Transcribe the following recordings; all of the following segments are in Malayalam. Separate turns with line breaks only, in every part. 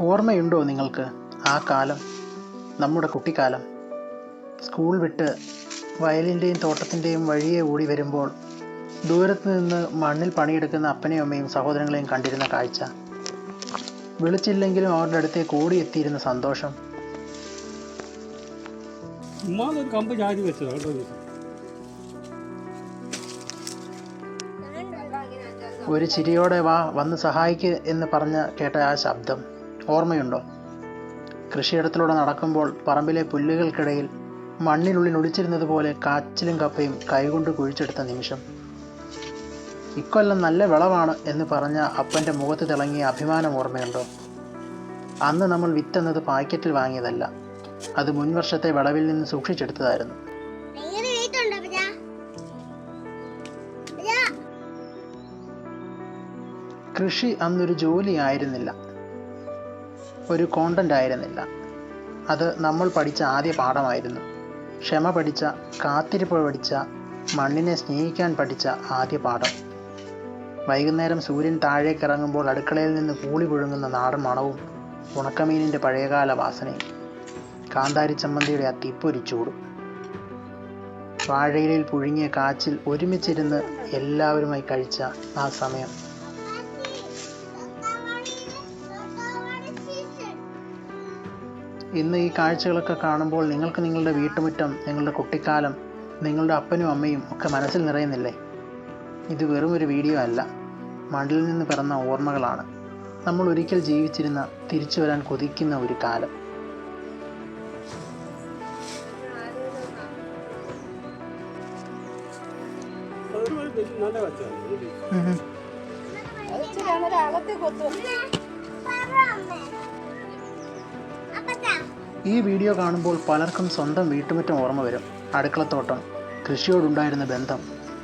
ഓർമ്മയുണ്ടോ നിങ്ങൾക്ക് ആ കാലം? നമ്മുടെ കുട്ടിക്കാലം. സ്കൂൾ വിട്ട് വയലിന്റെയും തോട്ടത്തിന്റെയും വഴിയെ ഓടി വരുമ്പോൾ ദൂരത്ത് നിന്ന് മണ്ണിൽ പണിയെടുക്കുന്ന അപ്പനെയും അമ്മയും സഹോദരങ്ങളെയും കണ്ടിരുന്ന കാഴ്ച. വിളിച്ചില്ലെങ്കിലും അവരുടെ അടുത്തേക്ക് ഓടിയെത്തിയിരുന്ന സന്തോഷം.
ഉമ്മാതൊരു കമ്പ് ചാരി വെച്ചതാണ് കേട്ടോ
ഒരു ചിരിയോടെ വാ വന്ന് സഹായിക്ക് എന്ന് പറഞ്ഞ് കേട്ട ആ ശബ്ദം. ഓർമ്മയുണ്ടോ? കൃഷിയിടത്തിലൂടെ നടക്കുമ്പോൾ പറമ്പിലെ പുല്ലുകൾക്കിടയിൽ മണ്ണിനുള്ളിൽ ഒളിച്ചിരുന്നത് പോലെ കാച്ചിലും കപ്പയും കൈകൊണ്ട് കുഴിച്ചെടുത്ത നിമിഷം. ഇക്കൊല്ലം നല്ല വിളവാണ് എന്ന് പറഞ്ഞ അപ്പന്റെ മുഖത്ത് തിളങ്ങിയ അഭിമാനം ഓർമ്മയുണ്ടോ? അന്ന് നമ്മൾ വിത്തെന്നത് പാക്കറ്റിൽ വാങ്ങിയതല്ല. അത് മുൻവർഷത്തെ വിളവിൽ നിന്ന് സൂക്ഷിച്ചെടുത്തതായിരുന്നു. കൃഷി അന്നൊരു ജോലി ആയിരുന്നില്ല. ഒരു കോണ്ടന്റ് ആയിരുന്നില്ല. അത് നമ്മൾ പഠിച്ച ആദ്യ പാഠമായിരുന്നു. ക്ഷമ പഠിച്ച കാത്തിരിപ്പ് പഠിച്ച മണ്ണിനെ സ്നേഹിക്കാൻ പഠിച്ച ആദ്യ പാഠം. വൈകുന്നേരം സൂര്യൻ താഴേക്ക് ഇറങ്ങുമ്പോൾ അടുക്കളയിൽ നിന്ന് കൂളി പുഴുങ്ങുന്ന നാടൻ മണവും ഉണക്കമീനിന്റെ പഴയകാല വാസനയും കാന്താരി ചമ്മന്തിയുടെ ആ തീപ്പൊരി വാഴയിലിൽ പുഴുങ്ങിയ കാച്ചിൽ ഒരുമിച്ചിരുന്ന് എല്ലാവരുമായി കഴിച്ച ആ സമയം. ഇന്ന് ഈ കാഴ്ചകളൊക്കെ കാണുമ്പോൾ നിങ്ങൾക്ക് നിങ്ങളുടെ വീട്ടുമുറ്റം നിങ്ങളുടെ കുട്ടിക്കാലം നിങ്ങളുടെ അപ്പനും അമ്മയും ഒക്കെ മനസ്സിൽ നിറയുന്നില്ലേ? ഇത് വെറും ഒരു വീഡിയോ അല്ല. മണ്ണിൽ നിന്ന് പിറന്ന ഓർമ്മകളാണ്. നമ്മൾ ഒരിക്കൽ ജീവിച്ചിരുന്ന തിരിച്ചു വരാൻ കൊതിക്കുന്ന ഒരു കാലം.
വലിയ
ഈ വീഡിയോ കാണുമ്പോൾ പലർക്കും സ്വന്തം വീട്ടുമുറ്റം ഓർമ്മ വരും. അടുക്കളത്തോട്ടം കൃഷിയോടുണ്ടായിരുന്ന ബന്ധം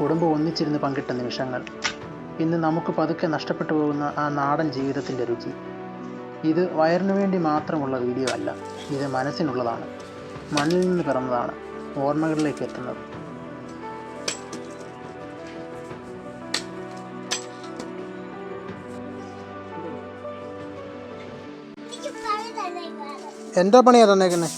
കുടുംബം ഒന്നിച്ചിരുന്ന് പങ്കിട്ട നിമിഷങ്ങൾ. ഇന്ന് നമുക്ക് പതുക്കെ നഷ്ടപ്പെട്ടു പോകുന്ന ആ നാടൻ ജീവിതത്തിന്റെ രുചി. ഇത് വയറിനു വേണ്ടി മാത്രമുള്ള വീഡിയോ അല്ല ഇത് മനസ്സിനുള്ളതാണ്. മണ്ണിൽ നിന്ന് പിറന്നതാണ് ഓർമ്മകളിലേക്ക് എത്തുന്നത്. എന്റെ പണിയാ തന്നേക്കുന്നത്.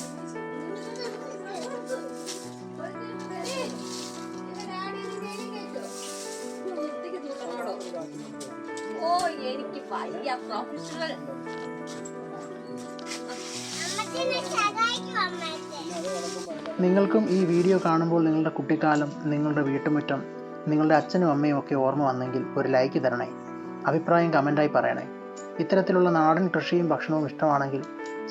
നിങ്ങൾക്കും ഈ വീഡിയോ കാണുമ്പോൾ നിങ്ങളുടെ കുട്ടിക്കാലം നിങ്ങളുടെ വീട്ടുമുറ്റം നിങ്ങളുടെ അച്ഛനും അമ്മയും ഒക്കെ ഓർമ്മ വന്നെങ്കിൽ ഒരു ലൈക്ക് തരണേ. അഭിപ്രായം കമന്റായി പറയണേ. ഇത്തരത്തിലുള്ള നാടൻ കൃഷിയും ഭക്ഷണവും ഇഷ്ടമാണെങ്കിൽ